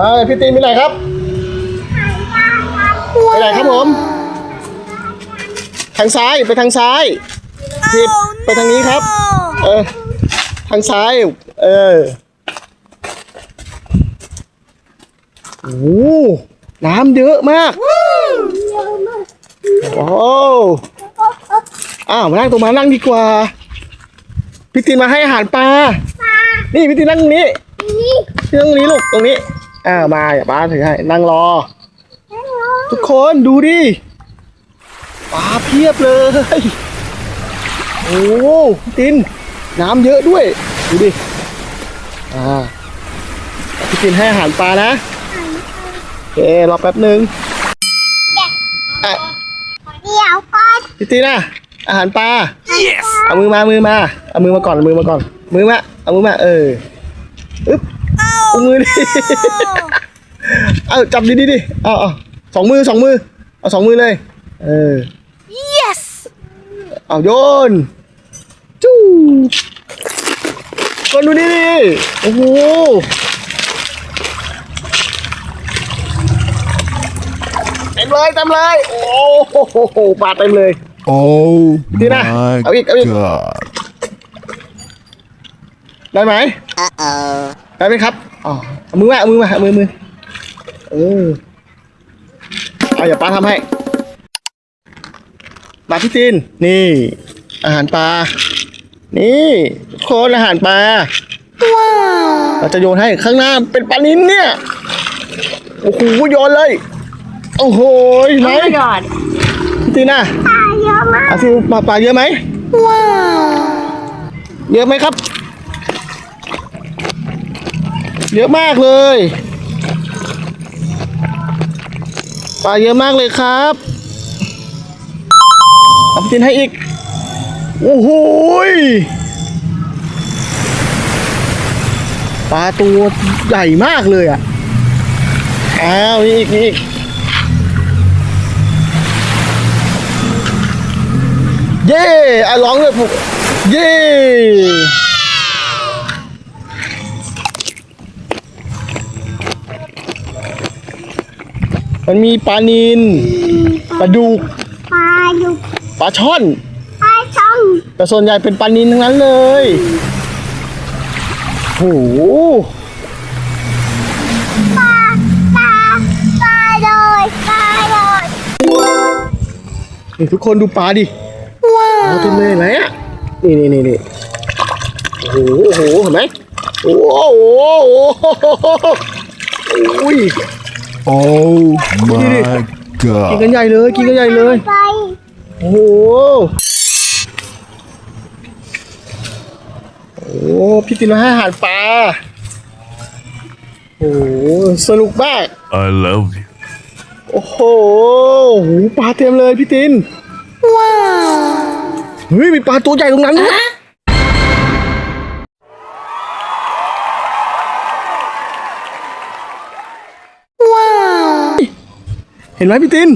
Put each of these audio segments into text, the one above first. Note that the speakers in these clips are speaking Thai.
อ่าพี่ตีนไปไหนครับไปไหนครับผมทางซ้ายไปทางซ้ายพี่ไปทางนี้ครับ เออทางซ้าย เออโอ้โหน้ำเยอะมากโอ้อ้าวมานั่งตรงมานั่งดีกว่าพี่ตินมาให้อาหารปลานี่พี่ตินนั่งตรงนี้พี่นั่งตรงนี้ลูกตรงนี้ อ่ามาอย่าป้าถือให้นั่งรอ ทุกคนดูดิปลาเพียบเลย โอ้พี่ตินน้ำเยอะด้วย ดูดิ อ่าพี่ตินให้อาหารปลานะโอเครอแป๊บหนึ่งอะเดี๋ยวก่อนพี่ตินอะอาหารปลาเอามือมามือมา เอามือมาก่อนเอามือมาก่อน มือมา เอามือมา เอออึ๊บ เอามือดิเอาจับดีดีๆดิเอาเอาสองมือสองมือเอาสองมือเลยเออ yes เอาโยนจู้ก็ดูนี่ดิโอ้โหเต็มเลยเต็มเลยโอ้โหปลาเต็มเลย Oh Đi nè, my ở yên, ở yên. god. ได้ไหมได้ไหมครับ อ๋อเอามือมาเอามือมาเอามือมือเออเอาอย่าป้าทำให้มาพี่ตินนี่ อาหารปลา นี่ทุกคนอาหารปลาเราจะโยนให้ข้างหน้าเป็นปลานินเนี่ยโอ้โหโยนเลยโอ้โหเห็นไหม oh my god พี่ตินน่ะปลาเยอะมากเอาสิปลาปลาเยอะไหมว้าวเยอะไหมครับ เยอะมากเลยปลาเยอะมากเลยครับเอาไปกินให้อีก โอ้โหปลาตัวใหญ่มากเลยอะ อ้าวนี่อีกนี่อีกเย้อะร้องเลยปุ๊เย้ มันมีปลานินปลาดุกปลาอยู่ปลาช่อนปลาช่องแต่ส่วนใหญ่เป็นปลานินทั้งนั้นเลยโอ้โหปลาปลาปลาเลยปลาเลยนี่ทุกคนดูปลาดิว้าวปลาเต็มเลยเห็นไหมอะนี่นี่นี่นี่โอ้โหโอ้โหเห็นไหมโอ้โหโอ้โห โอ้ย Oh my กิน god. กันใหญ่เลยกินกันใหญ่เลย ไปโอ้โหโอ้โหพี่ตินมาให้อาหารปลาโอ้โหสนุกมาก I love you. โอ้โหโอ้โหปลาเต็มเลยพี่ตินว้าวเฮ้ยมีปลาตัวใหญ่ตรงนั้นด้ว เห็นไหมพี่ติน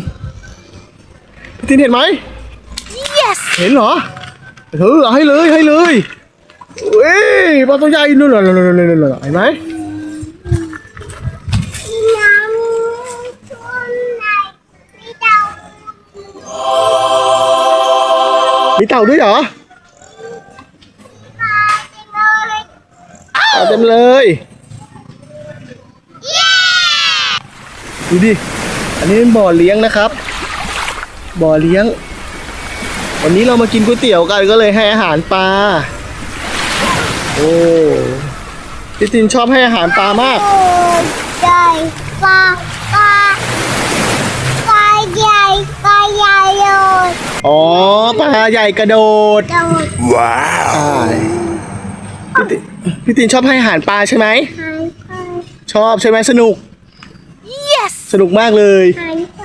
พี่ตินเห็นไหม yes เห็นเหรอเออเอาให้เลยให้เลยเฮ้ยปลาตัวใหญ่นู่นน่ะนู่นน่ะนู่นน่ะนู่นน่ะเห็นไหมน้ำช่วงไหนไม่เดามีเต่าด้วยเหรอปลาเต็มเลยปลาเต็มเลยดูดิ อันนี้เป็นบ่อเลี้ยงนะครับ บ่อเลี้ยง วันนี้เรามากินก๋วยเตี๋ยวกันก็เลยให้อาหารปลา โอ้พี่ตินชอบให้อาหารปลามากโอ้ใหญ่ปลาปลาปลาใหญ่ปลาใหญ่เลยอ๋อปลาใหญ่กระโดดโดด Wow. ใช่พี่ตินพี่ตินชอบให้อาหารปลาใช่ไหมหายไปชอบใช่ไหมสนุก yes สนุกมากเลยหายไป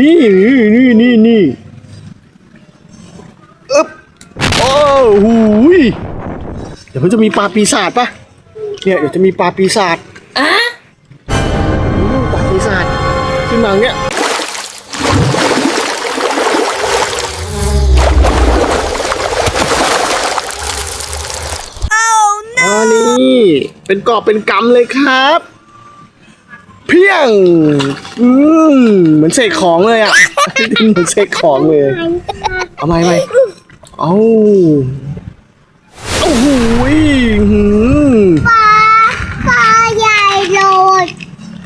นี่นี่นี่นี่นี่อึ๊บโอ้โหยเดี๋ยวมันจะมีปลาปีศาจปะเนี่ยเดี๋ยวจะมีปลาปีศาจอะปลาปีศาจขึ้นมาอย่างเนี้ย oh อ๋อนี่ เป็นกอบเป็นกำเลยครับ เพียง อืมเหมือนเสกของเลยอะ เหมือนเสกของเลย เอาไหมไหมเอาโอ้โหยหืมปลาปลาใหญ่โลด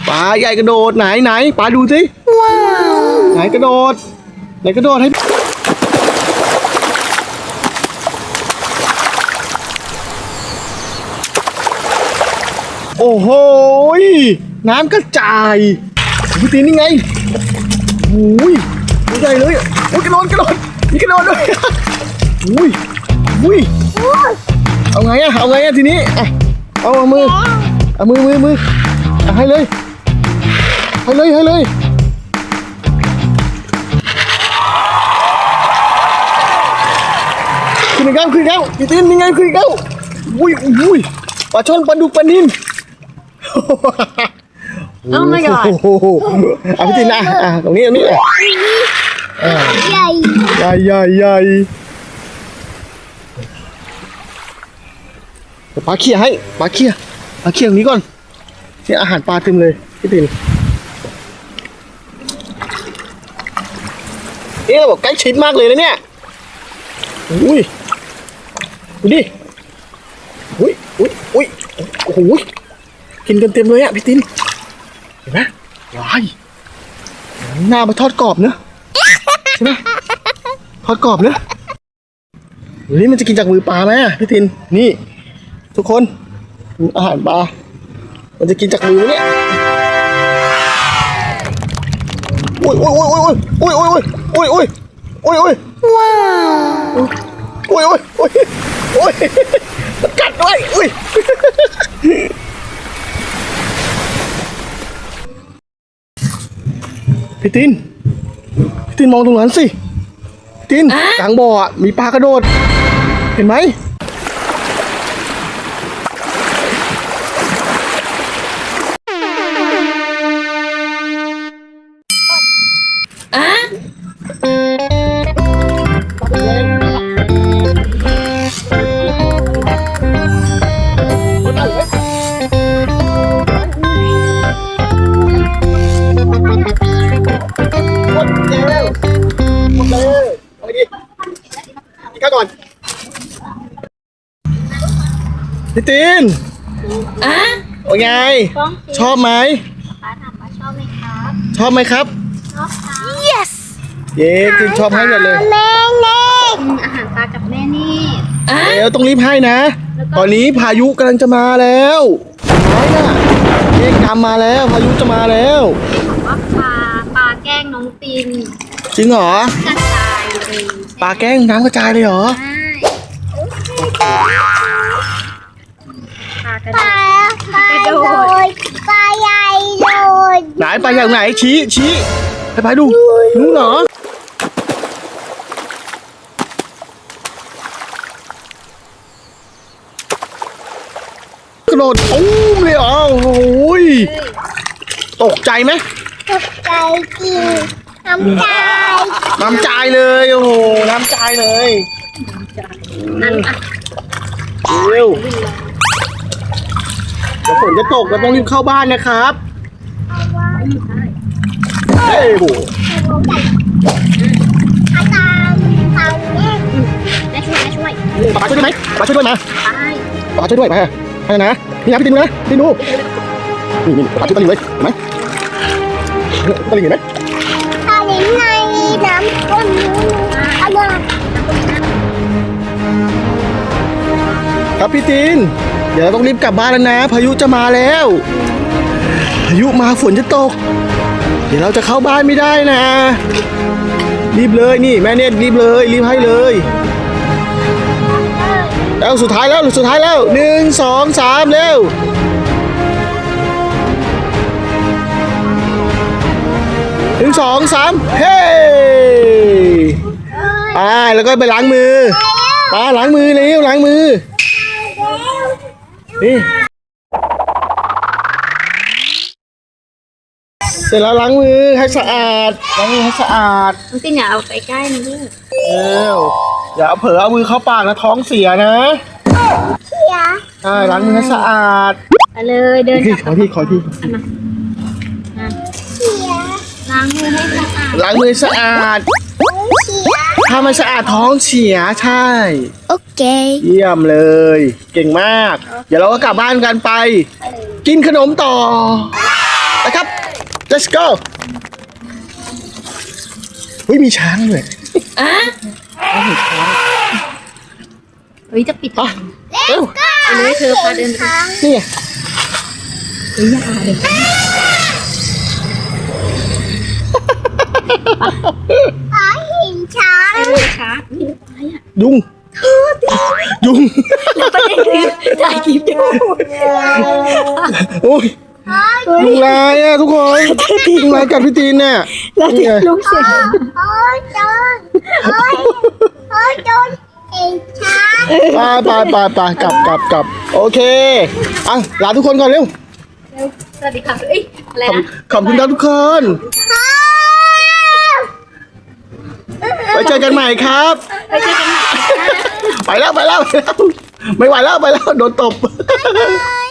ปลาใหญ่กระโดดไหนไหนปลาดูสิว้าวไหนกระโดด ไหนกระโดดให้โอ้โหย น้ำกระจายพี่ตีนนี่ไงโอ้ยตัวใหญ่เลยโอ้ยกระโดดกระโดดมีกระโดดด้วยอ้ยโอ้ยอุ้ยเอาไงอะเอาไงอะทีนี้อะเอาเอามือเอามือมือมือให้เลยให้เลยให้เลยขึ้นอีกแล้วขึ้นอีกแล้วพี่ตินนี่ไงขึ้นอีกแล้วอุ้ยอุ้ยปลาช่อนปลาดุกปลานิน Oh my god โอ้โหเอาพี่ตินนะอะตรงนี้ตรงนี้อะใหญ่ใหญ่ใหญ่ใหญ่เดี๋ยวปลาเขี่ยให้ปลาเขี่ยปลาเขี่ยตรงนี้ก่อนเนี่ยอาหารปลาเต็มเลยพี่ตินเอ๊ะบอกใกล้ชิดมากเลยนะเนี่ยอุ้ยดูดิอุ้ยอุ้ยอุ้ยโอ้โหกินกันเต็มเลยอะพี่ติน เห็นไหมว้ายหน้ามาทอดกรอบเนอะใช่ไหมทอดกรอบเนอะเฮ้ยมันจะกินจากมือปลาไหมอะพี่ตินนี่ ทุกคนอาหารปลา มันจะกินจากมือเนี่ยโอ้ยโอ้ยโอ้ยโอ้ยโอ้ยโอ้ยโอ้ยโอ้ยโอ้ยโอ้ยว้าวโอ้ยโอ้ยโอ้ยโอ้ยมันกัดด้วยอุ้ย พี่ตินพี่ตินมองตรงนั้นสิพี่ตินกลางบ่ออะมีปลากระโดด เห็นไหมหม ตีนโอ้ยไงชอบไหม ป้าถามว่าชอบไหมครับชอบไหมครับ ชอบครับ yes เย้ตินชอบให้หมดเลยแม่เล็กอาหารปลากับแม่นี่เดี๋ยวต้องรีบให้นะ ตอนนี้พายุกำลังจะมาแล้วน้อยน่ะเอกดำมาแล้ว พายุจะมาแล้ว บอกว่าปลาปลาแกล้งน้องตินจริงเหรอ กระจายเลยปลาแกล้งน้ำกระจายเลยเหรอ ใช่ปลา กระปโดลาด ปลาโดดปลาใหญ่โดดไหนปลาอย่างไหนชี้ชี้ไปไปดูนู้นเหรอกระโดดตุ้มเลยเหรอโอ้โหยตกใจไหมตกใจจริงน้ำใจน้ำใจเลยโอ้โหน้ำใจเลยอันอะเร็ว เดี๋ยวฝนจะตกเราต้องรีบเข้าบ้านนะครับเฮ้ยโหอาตามทางแม่แม่ช่วยแม่ช่วยปลาช่วยด้วยไหมปลาช่วยด้วยมาไปปลาช่วยด้วยมาให้นะนี่นะพี่ตินดูนะพี่ตินดูนี่นี่ปลาช่วยตะลิงเลยเห็นไหมตะลิงเห็นไหมตาลิ้นในน้ำก้นนู้นอร่อยครับพี่ติน เดี๋ยวเราต้องรีบกลับบ้านแล้วนะ พายุจะมาแล้ว พายุมาฝนจะตก เดี๋ยวเราจะเข้าบ้านไม่ได้นะ รีบเลยนี่แม่เนตรรีบเลย รีบให้เลยแล้วสุดท้ายแล้วสุดท้ายแล้วหนึ่งสองสามเร็วหนึ่งสองสามเฮ้อ่าแล้วก็ไปล้างมือป้าล้างมือเร็วล้างมือ นี่เสร็จแล้วล้างมือให้สะอาดล้างมือให้สะอาด น้องตินอย่าเอาไปใกล้นะลูกเร็วอย่าเอาเผลอเอามือเข้าปากนะท้องเสียนะเชียใช่ล้างมือให้สะอาดไปเลยเดินพี่กลับขอที่ขอที่อันมาางมือให้สะอาด ล้างมือสะอาดเสียถ้ามันสะอาดท้องเสียใช่ โอเค เยี่ยมเลย เก่งมาก เดี๋ยวเราก็กลับบ้านกันไป กินขนมต่อนะครับ let's go เฮ้ยมีช้างด้วยอะเอาเห็นช้างเฮ้ยจะปิดอะเร็วไปเลยเธอพาเดินไปนี่ไงเฮ้ยอย่าเดี๋ยว ขอหินช้างไปเลยช้านี่อะไรอะยุงยุงประเด็นคือถ่ายคลิปอยู่โอ้ยยุงลายอะทุกคนยุงลายกัดพี่ตีนเนี่ยนี่ไงลุงเสียงโอ้ยโดนโอ้ยโอ้ยโดนหินช้างไปไปไปไปกลับกลับกลับโอเคอะลาทุกคนก่อนเร็วสวัสดีค่ะเอ้ยอะไรขอบนะขอบคุณครับทุกคน ไว้เจอกันใหม่ครับ ไปเจอกันใหม่ ไปแล้วไปแล้วไปแล้ว ไม่ไหวแล้วไปแล้วโดนตบ Bye.